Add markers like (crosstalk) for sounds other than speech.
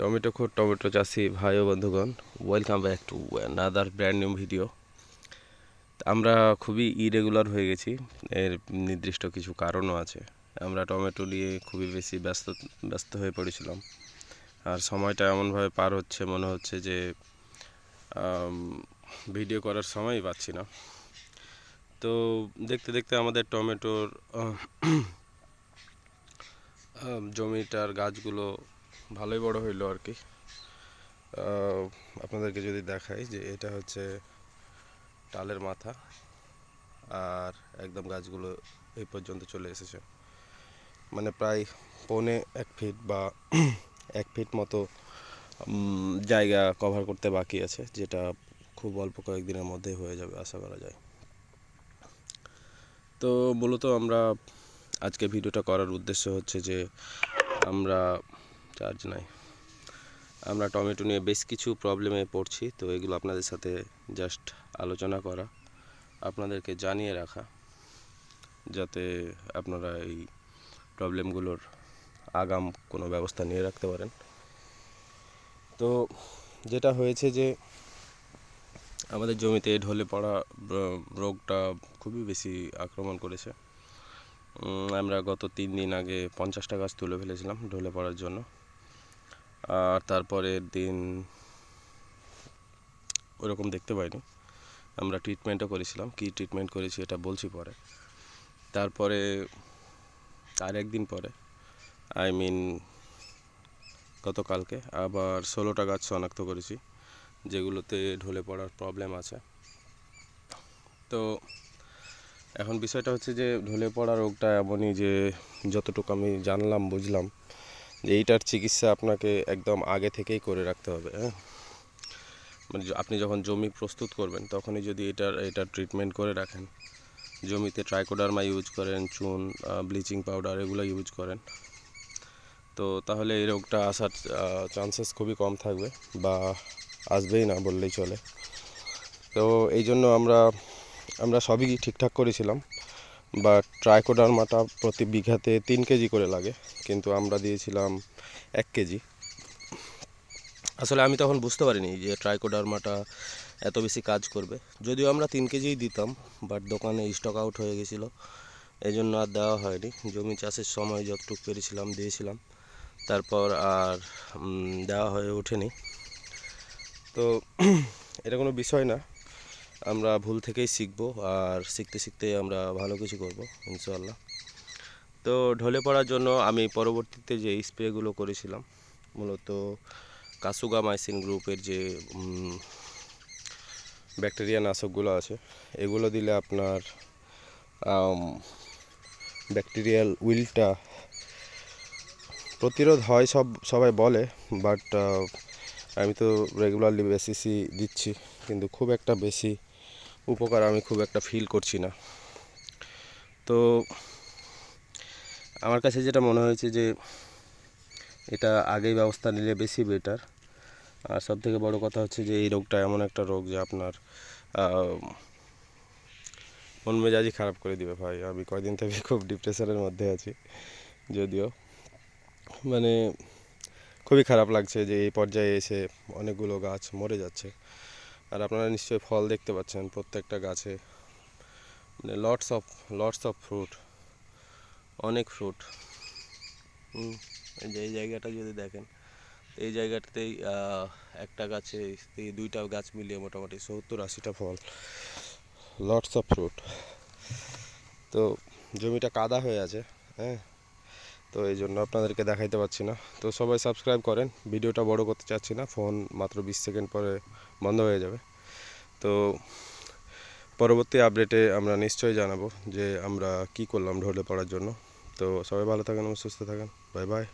Tomato খোর tomato চাষি ভাই ও বন্ধুগণ welcome back to another brand new video আমরা খুবই ইরেগুলার হয়ে গেছি, এর নির্দিষ্ট কিছু কারণও আছে। আমরা টমেটো নিয়ে খুবই বেশি ব্যস্ত ব্যস্ত হয়ে পড়েছিলাম। আর সময়টা এমনভাবে পার হচ্ছে, মনে হচ্ছে যে ভিডিও করার সময়ই পাচ্ছি না। তো দেখতে দেখতে আমাদের টমেটোর জমিটার গাছগুলো ভালোই বড় হইল আর কি। আপনাদেরকে যদি দেখাই যে এটা হচ্ছে টালের মাথা আর একদম গাছগুলো এই পর্যন্ত চলে এসেছে। মানে প্রায় পৌনে এক ফিট বা (clears throat) এক ফিট মতো জায়গা কভার করতে বাকি আছে, যেটা খুব অল্প কয়েকদিনের মধ্যে হয়ে যাবে আশা করা যায়। তো মূলত আমরা আজকে ভিডিওটা করার উদ্দেশ্য হচ্ছে যে আমরা চার্জ নাই। আমরা টমেটো নিয়ে বেশ কিছু প্রবলেমে পড়ছি, তো এগুলো আপনাদের সাথে জাস্ট আলোচনা করা। আপনাদেরকে জানিয়ে রাখা, যাতে আপনারা এই প্রবলেমগুলোর আগাম কোনো ব্যবস্থা নিয়ে রাখতে পারেন। তো যেটা হয়েছে যে, আমাদের জমিতে ঢলে পড়া রোগটা খুবই বেশি আক্রমণ করেছে। আমরা গত তিন দিন আগে পঞ্চাশটা গাছ তুলে ফেলেছিলাম ঢলে পড়ার জন্য। আর তারপরের দিন ওরকম দেখতে পাইনি। আমরা ট্রিটমেন্টও করেছিলাম। কী ট্রিটমেন্ট করেছি এটা বলছি পরে। তারপরে তার একদিন পরে আই মিন গতকালকে আবার ষোলোটা গাছ শনাক্ত করেছি, যেগুলোতে ঢলে পড়ার প্রবলেম আছে। তো এখন বিষয়টা হচ্ছে যে ঢলে পড়া রোগটা এমনই যে যতটুকু আমি জানলাম, বুঝলাম যে এইটার চিকিৎসা আপনাকে একদম আগে থেকেই করে রাখতে হবে হ্যাঁ? মানে আপনি যখন জমি প্রস্তুত করবেন, তখনই যদি এটার এটার ট্রিটমেন্ট করে রাখেন, জমিতে ট্রাইকোডার্মা ইউজ করেন, চুন ব্লিচিং পাউডার এগুলো ইউজ করেন, তো তাহলে এই রোগটা আসার চান্সেস খুবই কম থাকবে বা আসবেই না বললেই চলে। তো এই জন্য আমরা আমরা সবই ঠিকঠাক করেছিলাম। বা ট্রাইকোডার্মাটা প্রতি বিঘাতে তিন কেজি করে লাগে, কিন্তু আমরা দিয়েছিলাম এক কেজি। আসলে আমি তখন বুঝতে পারিনি যে ট্রাইকোডার্মাটা এত বেশি কাজ করবে। যদিও আমরা তিন কেজিই দিতাম বাট দোকানে স্টক আউট হয়ে গেছিল। এই জন্য আর দেওয়া হয়নি। জমি চাষের সময় যতটুকু পেরেছিলাম, দিয়েছিলাম। তারপর আর দেওয়া হয়ে ওঠেনি। তো, (clears throat) এটা কোনো বিষয় না। আমরা ভুল থেকেই শিখব আর শিখতে শিখতে আমরা ভালো কিছু করব ইনশাল্লাহ তো ঢলে পড়ার জন্য আমি পরবর্তীতে যে স্প্রেগুলো করেছিলাম, মূলত কাসুগা মাইসিন গ্রুপের যে ব্যাকটেরিয়া নাশকগুলো আছে, এগুলো দিলে আপনার ব্যাকটেরিয়াল উইলটা প্রতিরোধ হয় সব, সবাই বলে, বাট আমি তো রেগুলারলি বেসিসই দিচ্ছি, কিন্তু খুব একটা বেশি উপকার আমি খুব একটা ফিল করছি না। তো আমার কাছে যেটা মনে হয়েছে যে, এটা আগেই ব্যবস্থা নিলে বেশি বেটার আর সব থেকে বড় কথা হচ্ছে যে, এই রোগটা এমন একটা রোগ যে আপনার মন মেজাজই খারাপ করে দিবে ভাই। আমি কয়দিন থেকে (laughs) খুব ডিপ্রেশনের মধ্যে আছি, যদিও। মানে খুবই খারাপ লাগছে যে, এই পর্যায়ে এসে অনেকগুলো গাছ মরে যাচ্ছে। আর আপনারা নিশ্চয়ই ফল দেখতে পাচ্ছেন প্রত্যেকটা গাছে। মানে lots of lots of fruit অনেক ফ্রুট যে এই জায়গাটা যদি দেখেন, এই জায়গাটাতেই একটা গাছে এই দুইটা গাছ মিলিয়ে মোটামুটি সত্তর আশিটা ফল লটস অফ ফ্রুট তো জমিটা কাদা হয়ে আছে হ্যাঁ? তো এই জন্য আপনাদেরকে দেখাইতে পারছি না। তো সবাই সাবস্ক্রাইব করেন, ভিডিওটা বড় করতে চাচ্ছি না, ফোন মাত্র বিশ সেকেন্ড পরে বন্ধ হয়ে যাবে। তো পরবর্তী আপডেটে আমরা নিশ্চয়ই জানাব যে আমরা কি করলাম ঢলে পড়ার জন্য। তো সবাই ভালো থাকেন এবং সুস্থ থাকেন। Bye bye